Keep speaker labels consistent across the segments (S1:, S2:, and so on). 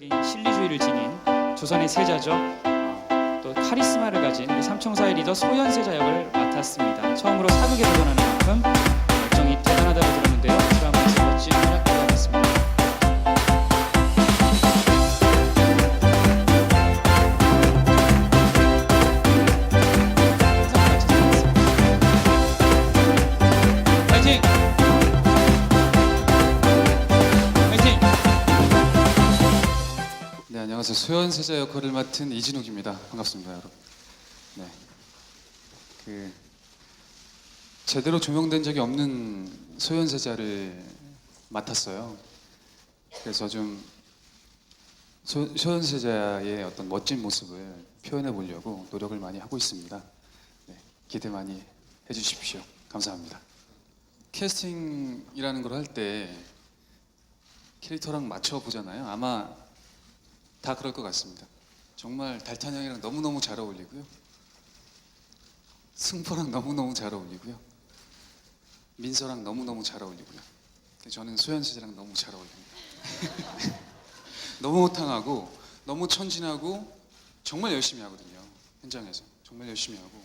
S1: 적인 실리주의를 지닌 조선의 세자죠. 어, 또 카리스마를 가진 삼총사의 리더 소현 세자 역을 맡았습니다. 처음으로 사극에 도전하는 만큼
S2: 네 안녕하세요 소현 세자 역할을 맡은 이진욱입니다. 반갑습니다 여러분. 네. 그 제대로 조명된 적이 없는 소현 세자를 맡았어요. 그래서 좀 소, 소현 세자의 어떤 멋진 모습을 표현해 보려고 노력을 많이 하고 있습니다. 네, 기대 많이 해주십시오. 감사합니다. 캐스팅이라는 걸 할 때 캐릭터랑 맞춰 보잖아요. 아마 다 그럴 것 같습니다. 정말 달타냥이랑 너무너무 잘 어울리고요. 승포랑 너무너무 잘 어울리고요. 민서랑 너무너무 잘 어울리고요. 저는 소연 씨랑 너무 잘 어울립니다. 너무 호탕하고 너무 천진하고 정말 열심히 하거든요. 현장에서 정말 열심히 하고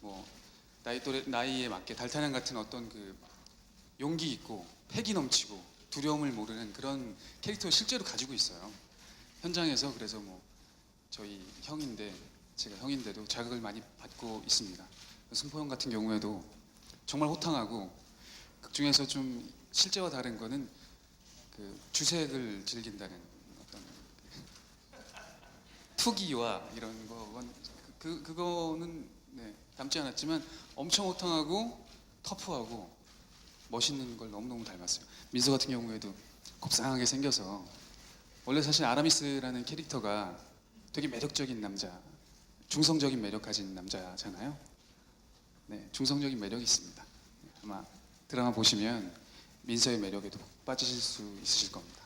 S2: 뭐 나이 또래 나이에 맞게 달타냥 같은 어떤 그 용기 있고 패기 넘치고 두려움을 모르는 그런 캐릭터 를 실제로 가지고 있어요. 현장에서 그래서 뭐 저희 형인데 제가 형인데도 자극을 많이 받고 있습니다. 승포 형 같은 경우에도 정말 호탕하고 극 중에서 좀 실제와 다른 거는 그 주색을 즐긴다는 어떤 투기와 이런 거건 그 그거는 네, 담지 않았지만 엄청 호탕하고 터프하고 멋있는 걸 너무 너무 닮았어요. 민서 같은 경우에도 곱상하게 생겨서 원래 사실 아라미스라는 캐릭터가 되게 매력적인 남자, 중성적인 매력 가진 남자잖아요. 네, 중성적인 매력이 있습니다. 아마 드라마 보시면 민서의 매력에도 빠지실 수 있으실 겁니다.